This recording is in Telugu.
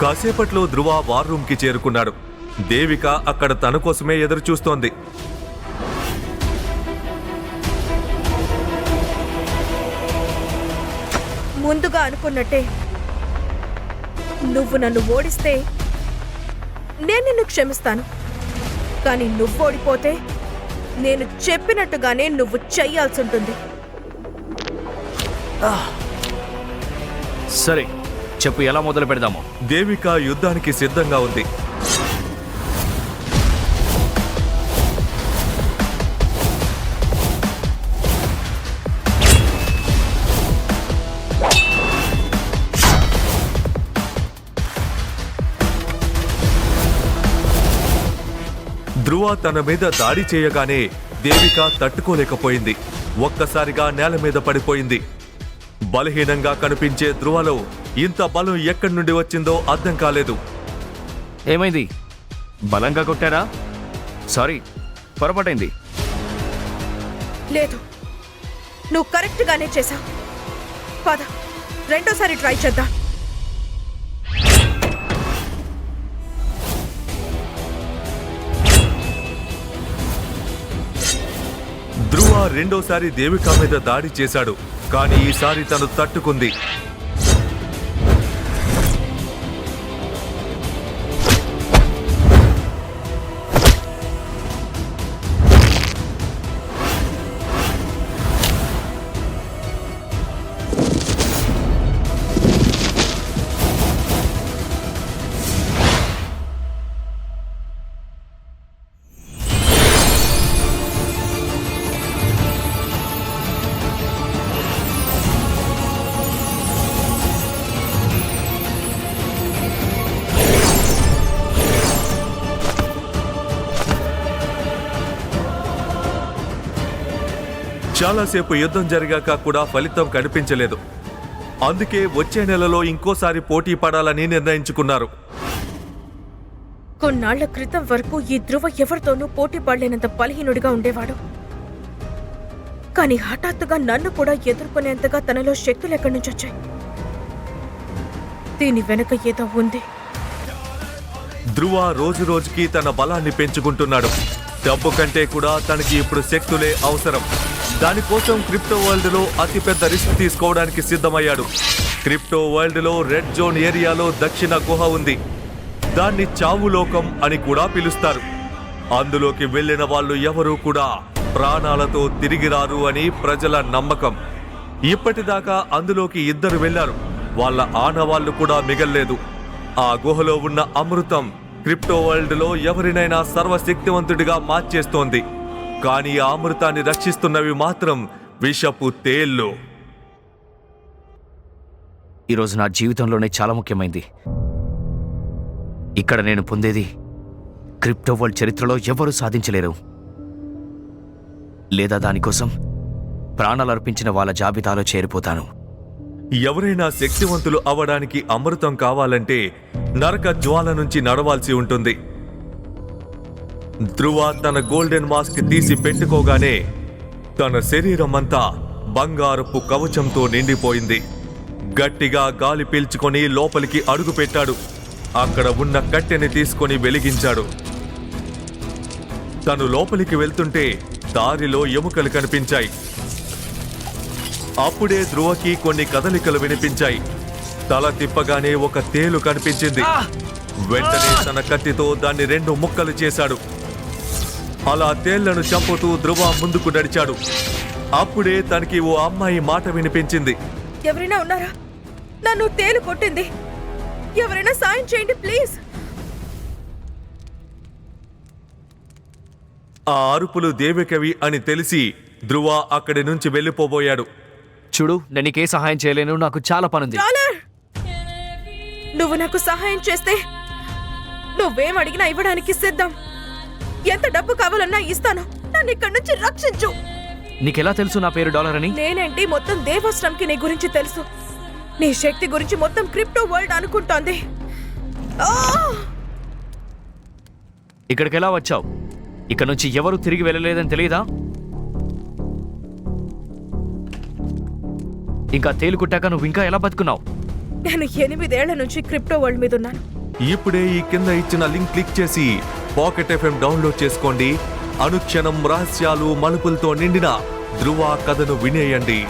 కాసేపట్లో ధ్రువ వార్ రూమ్కి చేరుకున్నాడు. దేవిక అక్కడ తన కోసమే ఎదురు చూస్తోంది ముందుగా అనుకున్నట్టే నువ్వు నన్ను ఓడిస్తే నేను నిన్ను క్షమిస్తాను. కానీ నువ్వు ఓడిపోతే నేను చెప్పినట్టుగానే నువ్వు చెయ్యాల్సి ఉంటుంది. సరే చెప్పు ఎలా మొదలు పెడదాము? దేవిక యుద్ధానికి సిద్ధంగా ఉంది. ధ్రువ తన మీద దాడి చేయగానే దేవిక తట్టుకోలేకపోయింది. ఒక్కసారిగా నేల మీద పడిపోయింది. బలహీనంగా కనిపించే ధ్రువలో ఇంత బలం ఎక్కడి నుండి వచ్చిందో అర్థం కాలేదు. ఏమైంది? బలంగా కొట్టారా? సారీ పొరపాటైంది. లేదు. నువ్వు కరెక్ట్గానే చేశావు. పద రెండోసారి ట్రై చేద్దాం. ధ్రువ రెండోసారి దేవిక మీద దాడి చేశాడు కానీ ఈసారి తను తట్టుకుంది. చాలాసేపు యుద్ధం జరిగాక కూడా ఫలితం కనిపించలేదు. అందుకే వచ్చే నెలలో ఇంకోసారి పోటీ పడాలని నిర్ణయించుకున్నారు. కొన్నాళ్ళ క్రితం వరకు ఈ ధ్రువ ఎవరితోనూ పోటీ పడలేనంత బలహీనుడిగా ఉండేవాడు. కానీ హఠాత్తుగా నన్ను కూడా ఎదుర్కొనేంతగా తనలో శక్తులు ఎక్కడి నుంచి వచ్చాయి? దీని వెనక ఏదో ఉంది. ధ్రువ రోజు రోజుకి తన బలాన్ని పెంచుకుంటున్నాడు. డబ్బు కంటే కూడా తనకి ఇప్పుడు శక్తులే అవసరం. దానికోసం క్రిప్టో వరల్డ్లో అతిపెద్ద రిస్క్ తీసుకోవడానికి సిద్ధమయ్యాడు. క్రిప్టో వరల్డ్లో రెడ్ జోన్ ఏరియాలో దక్షిణ గుహ ఉంది. దాన్ని చావులోకం అని కూడా పిలుస్తారు. అందులోకి వెళ్ళిన వాళ్ళు ఎవరూ కూడా ప్రాణాలతో తిరిగి రారు అని ప్రజల నమ్మకం. ఇప్పటిదాకా అందులోకి ఇద్దరు వెళ్ళారు వాళ్ళ ఆనవాళ్ళు కూడా మిగల్లేదు. ఆ గుహలో ఉన్న అమృతం క్రిప్టో వరల్డ్లో ఎవరినైనా సర్వశక్తివంతుడిగా మార్చేస్తోంది. కానీ ఆ అమృతాన్ని రక్షిస్తున్నవి మాత్రం విషపు తేళ్ళు ఈరోజు నా జీవితంలోనే చాలా ముఖ్యమైంది. ఇక్కడ నేను పొందేది క్రిప్టో వరల్డ్ చరిత్రలో ఎవరూ సాధించలేరు. లేదా దానికోసం ప్రాణాలు అర్పించిన వాళ్ళ జాబితాలో చేరిపోతాను. ఎవరైనా శక్తివంతులు అవడానికి అమృతం కావాలంటే నరక జ్వాల నుంచి నడవాల్సి ఉంటుంది. ధ్రువ తన గోల్డెన్ మాస్క్ తీసి పెట్టుకోగానే తన శరీరం అంతా బంగారపు కవచంతో నిండిపోయింది. గట్టిగా గాలి పీల్చుకొని లోపలికి అడుగు పెట్టాడు. అక్కడ ఉన్న కట్టెని తీసుకొని వెలిగించాడు. తను లోపలికి వెళ్తుంటే దారిలో ఎముకలు కనిపించాయి. అప్పుడే ధ్రువకి కొన్ని కదలికలు వినిపించాయి. తల తిప్పగానే ఒక తేలు కనిపించింది. వెంటనే తన కత్తితో దాన్ని రెండు ముక్కలు చేశాడు. అలా తేళ్ళను చంపుతూ ధ్రువ ముందుకు నడిచాడు. అప్పుడే తనకి ఓ అమ్మాయి మాట వినిపించింది. ఎవరైనా ఉన్నారా? నన్ను తేలు కొట్టింది. ఎవరైనా సాయం చేయండి ప్లీజ్. ఆ అరుపులు దేవికవి అని తెలిసి ధ్రువ అక్కడి నుంచి వెళ్ళిపోబోయాడు. చూడు నేను నీకే సహాయం చేయలేను నాకు చాలా పనుంది. డాలర్ నువ్వు నాకు సహాయం చేస్తే నువ్వేం అడిగినా ఇవ్వడానికి సిద్ధం. ఎంత డబ్బు కావాలన్నా ఇస్తాను. నన్ను ఇక్కడి నుంచి రక్షించు. నీకెలా తెలుసు నా పేరు డాలర్ అని నేనేంటి మొత్తం దేవశ్రమ్కి నీ గురించి తెలుసు. నీ శక్తి గురించి మొత్తం క్రిప్టో వరల్డ్ అనుకుంటోంది. ఆ! ఇక్కడికి ఎలా వచ్చావు? ఇక్కడ నుంచి ఎవరు తిరిగి వెళ్ళలేదని తెలియదా? ఇంకా తేలు కుట్టాక నువ్వు ఇంకా ఎలా బతుకున్నావు? నేను ఎనిమిదేళ్ళ నుంచి క్రిప్టో వరల్డ్ మీద ఉన్నాను ఇప్పుడే ఈ కింద ఇచ్చిన లింక్ క్లిక్ చేసి పాకెట్ ఎఫ్ఎం డౌన్లోడ్ చేసుకోండి. అనుక్షణం రహస్యాలు మలుపులతో నిండిన ధృవ కథను వినేయండి.